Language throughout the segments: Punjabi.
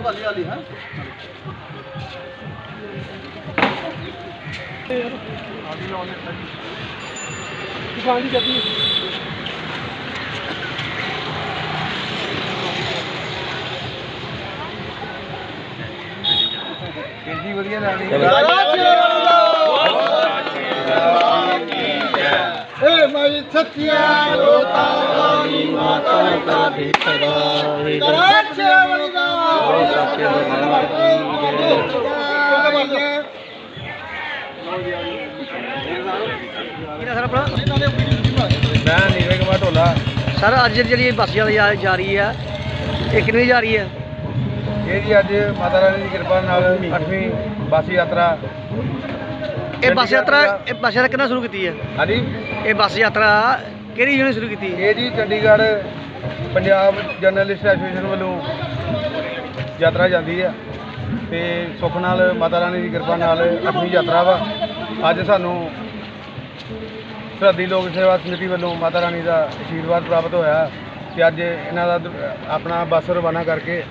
वाली वाली है गाड़ी जल्दी ਕਿੰਨੀ ਵਧੀਆ ਲੈਣੀ ਏ ਮਾਈ ਸਤਿਆ ਲੋਤਾ ਰਾਣੀ ਮਾਤਾ ਦਾ ਬਿਸਵਾ ਸਰ ਆਪਣਾ? ਮੈਂ ਨੀਰਜ ਕੁਮਾਰ ਢੋਲਾ। ਸਰ ਅੱਜ ਜਿਹੜੀ ਬੱਸ ਜਾ ਜਾ- ਰਹੀ ਹੈ ਇਹ ਕਿੰਨੀ ਜਾ ਰਹੀ ਹੈ ਇਹ ਜੀ ਅੱਜ ਮਾਤਾ ਰਾਣੀ ਦੀ ਕਿਰਪਾ ਨਾਲ 8ਵੀਂ ਬੱਸ ਯਾਤਰਾ। ਇਹ ਬੱਸ ਯਾਤਰਾ ਇਹ ਬੱਸ ਯਾਤਰਾ ਕਿੰਨਾ ਸ਼ੁਰੂ ਕੀਤੀ ਹੈ ਹਾਂਜੀ। ਇਹ ਬੱਸ ਯਾਤਰਾ ਕਿਹੜੀ ਯੂਨੀਅਨ ਸ਼ੁਰੂ ਕੀਤੀ? ਇਹ ਜੀ ਚੰਡੀਗੜ੍ਹ ਪੰਜਾਬ ਜਰਨਲਿਸਟ ਐਸੋਸੀਏਸ਼ਨ ਵੱਲੋਂ ਯਾਤਰਾ ਜਾਂਦੀ ਹੈ ਤੇ ਸੁੱਖ ਨਾਲ ਮਾਤਾ ਰਾਣੀ ਦੀ ਕਿਰਪਾ ਨਾਲ 8ਵੀਂ ਯਾਤਰਾ ਵਾ। ਅੱਜ ਸਾਨੂੰ ਸਰਹੱਦੀ ਲੋਕ ਸੇਵਾ ਸਮਿਤੀ ਵੱਲੋਂ ਮਾਤਾ ਰਾਣੀ ਦਾ ਆਸ਼ੀਰਵਾਦ ਪ੍ਰਾਪਤ ਹੋਇਆ ਤੇ ਅੱਜ ਇਹਨਾਂ ਦਾ ਦ- ਆਪਣਾ ਬੱਸ ਰਵਾਨਾ ਕਰਕੇ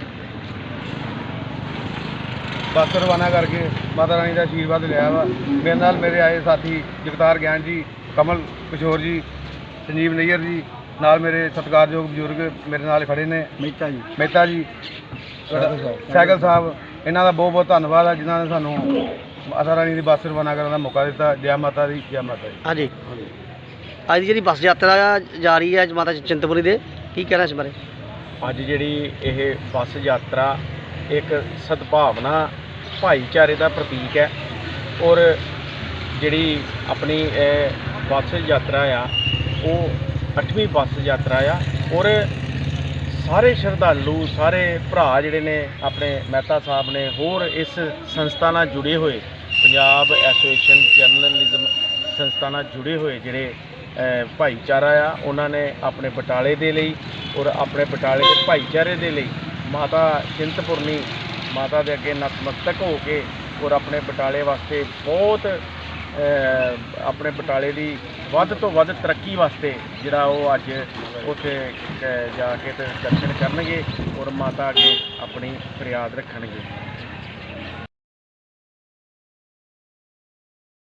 ਬੱਸ ਰਵਾਨਾ ਕਰਕੇ ਮਾਤਾ ਰਾਣੀ ਦਾ ਆਸ਼ੀਰਵਾਦ ਲਿਆ ਵਾ। ਮੇਰੇ ਨਾਲ ਮੇਰੇ ਆਏ ਸਾਥੀ ਜਗਤਾਰ ਗਿਆਨ ਜੀ ਕਮਲ ਕਿਸ਼ੋਰ ਜੀ ਸੰਜੀਵ ਨਈਅਰ ਜੀ ਨਾਲ ਮੇਰੇ ਸਤਿਕਾਰਯੋਗ ਬਜ਼ੁਰਗ ਮੇਰੇ ਨਾਲ ਖੜੇ ਨੇ। ਮਹਿਤਾ ਜੀ। ਮਹਿਤਾ ਜੀ ਸਾਈਕਲ ਸਾਹਿਬ ਇਹਨਾਂ ਦਾ ਬਹੁਤ ਬਹੁਤ ਧੰਨਵਾਦ ਹੈ ਜਿਨ੍ਹਾਂ ਨੇ ਸਾਨੂੰ ਮਾਤਾ ਰਾਣੀ ਦੀ ਬੱਸ ਰਵਾਨਾ ਕਰਨ ਦਾ ਮੌਕਾ ਦਿੱਤਾ ਜੈ ਮਾਤਾ ਦੀ ਜੈ ਮਾਤਾ ਦੀ। ਹਾਂਜੀ। ਅੱਜ ਦੀ ਜਿਹੜੀ ਬੱਸ ਯਾਤਰਾ ਜਾ ਰਹੀ ਹੈ ਅੱਜ ਮਾਤਾ ਚਿੰਤਪੁਰੀ ਦੇ ਕੀ ਕਹਿਣਾ ਇਸ ਬਾਰੇ? ਅੱਜ ਜਿਹੜੀ ਇਹ ਬੱਸ ਯਾਤਰਾ ਇੱਕ ਸਦਭਾਵਨਾ ਭਾਈਚਾਰੇ ਦਾ ਪ੍ਰਤੀਕ ਹੈ ਔਰ ਜਿਹੜੀ ਆਪਣੀ ਇਹ ਬੱਸ ਯਾਤਰਾ ਆ ਉਹ 8ਵੀਂ ਬੱਸ ਯਾਤਰਾ ਆ ਔਰ ਸਾਰੇ ਸ਼ਰਧਾਲੂ ਸਾਰੇ ਭਰਾ ਜਿਹੜੇ ਨੇ ਆਪਣੇ ਮਹਿਤਾ ਸਾਹਿਬ ਨੇ ਹੋਰ ਇਸ ਸੰਸਥਾ ਨਾਲ ਜੁੜੇ ਹੋਏ ਪੰਜਾਬ ਐਸੋਸੀਏਸ਼ਨ ਜਰਨਲਿਜ਼ਮ ਸੰਸਥਾ ਨਾਲ ਜੁੜੇ ਹੋਏ ਜਿਹੜੇ ਭਾਈਚਾਰਾ ਆ, ਉਹਨਾਂ ਨੇ ਆਪਣੇ ਬਟਾਲੇ ਦੇ ਲਈ ਔਰ ਆਪਣੇ ਬਟਾਲੇ ਦੇ ਭਾਈਚਾਰੇ ਦੇ ਲਈ ਮਾਤਾ ਚਿੰਤਪੁਰਨੀ, ਮਾਤਾ ਦੇ ਅੱਗੇ ਨਤਮਸਤਕ ਹੋ ਕੇ ਔਰ ਆਪਣੇ ਬਟਾਲੇ ਵਾਸਤੇ ਬਹੁਤ ਆਪਣੇ ਬਟਾਲੇ ਦੀ ਵੱਧ ਤੋਂ ਵੱਧ ਤਰੱਕੀ ਵਾਸਤੇ ਜਿਹੜਾ ਉਹ ਅੱਜ ਉੱਥੇ ਜਾ ਕੇ ਤੇ ਦਰਸ਼ਨ ਕਰਨਗੇ ਔਰ ਮਾਤਾ ਅੱਗੇ ਆਪਣੀ ਫਰਿਆਦ ਰੱਖਣਗੇ।